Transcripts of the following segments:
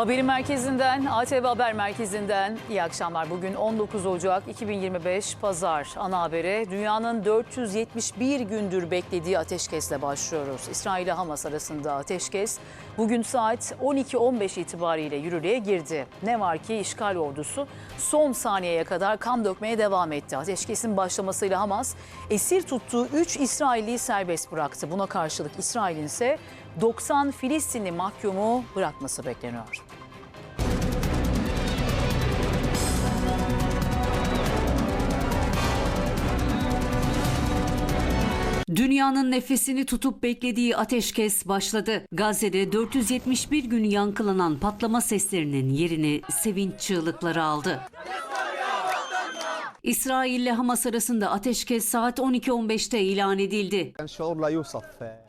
Haberin merkezinden, ATV Haber Merkezi'nden iyi akşamlar. Bugün 19 Ocak 2025 Pazar. Ana habere dünyanın 471 gündür beklediği ateşkesle başlıyoruz. İsrail ile Hamas arasında ateşkes bugün saat 12.15 itibariyle yürürlüğe girdi. Ne var ki işgal ordusu son saniyeye kadar kan dökmeye devam etti. Ateşkesin başlamasıyla Hamas esir tuttuğu 3 İsrailliyi serbest bıraktı. Buna karşılık İsrail'in ise 90 Filistinli mahkumu bırakması bekleniyor. Dünyanın nefesini tutup beklediği ateşkes başladı. Gazze'de 471 gün yankılanan patlama seslerinin yerini sevinç çığlıkları aldı. İsrail ile Hamas arasında ateşkes saat 12.15'te ilan edildi.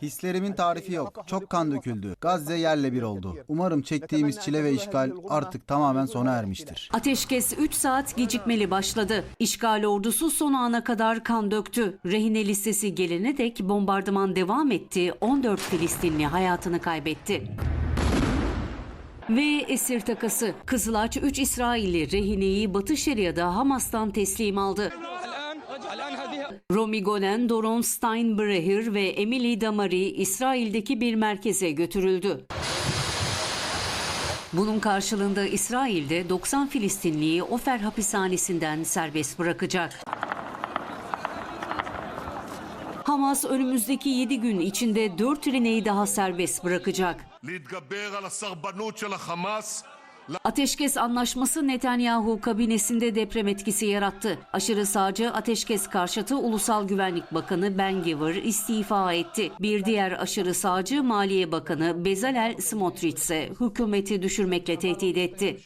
Hislerimin tarifi yok. Çok kan döküldü. Gazze yerle bir oldu. Umarım çektiğimiz çile ve işgal artık tamamen sona ermiştir. Ateşkes 3 saat gecikmeli başladı. İşgal ordusu son ana kadar kan döktü. Rehine listesi gelene dek bombardıman devam etti. 14 Filistinli hayatını kaybetti. Ve esir takası. Kızılaç 3 İsrailli rehineyi Batı Şeria'da Hamas'tan teslim aldı. Romy Golen, Doron Steinbrecher ve Emily Damari İsrail'deki bir merkeze götürüldü. Bunun karşılığında İsrail'de 90 Filistinliyi Ofer hapishanesinden serbest bırakacak. Hamas önümüzdeki 7 gün içinde 4 Rine'yi daha serbest bırakacak. Ateşkes anlaşması Netanyahu kabinesinde deprem etkisi yarattı. Aşırı sağcı ateşkes karşıtı Ulusal Güvenlik Bakanı Ben Giver istifa etti. Bir diğer aşırı sağcı Maliye Bakanı Bezalel Smotrich ise hükümeti düşürmekle tehdit etti.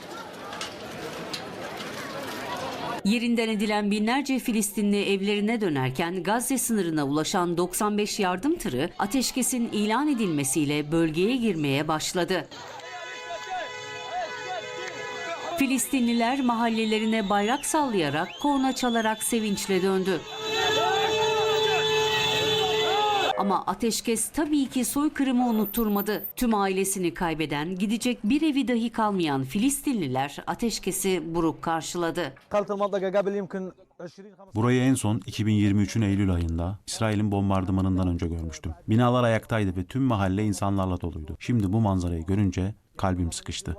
Yerinden edilen binlerce Filistinli evlerine dönerken Gazze sınırına ulaşan 95 yardım tırı ateşkesin ilan edilmesiyle bölgeye girmeye başladı. Filistinliler mahallelerine bayrak sallayarak, korna çalarak sevinçle döndü. Ama ateşkes tabii ki soykırımı unutturmadı. Tüm ailesini kaybeden, gidecek bir evi dahi kalmayan Filistinliler ateşkesi buruk karşıladı. Burayı en son 2023'ün Eylül ayında İsrail'in bombardımanından önce görmüştüm. Binalar ayaktaydı ve tüm mahalle insanlarla doluydu. Şimdi bu manzarayı görünce kalbim sıkıştı.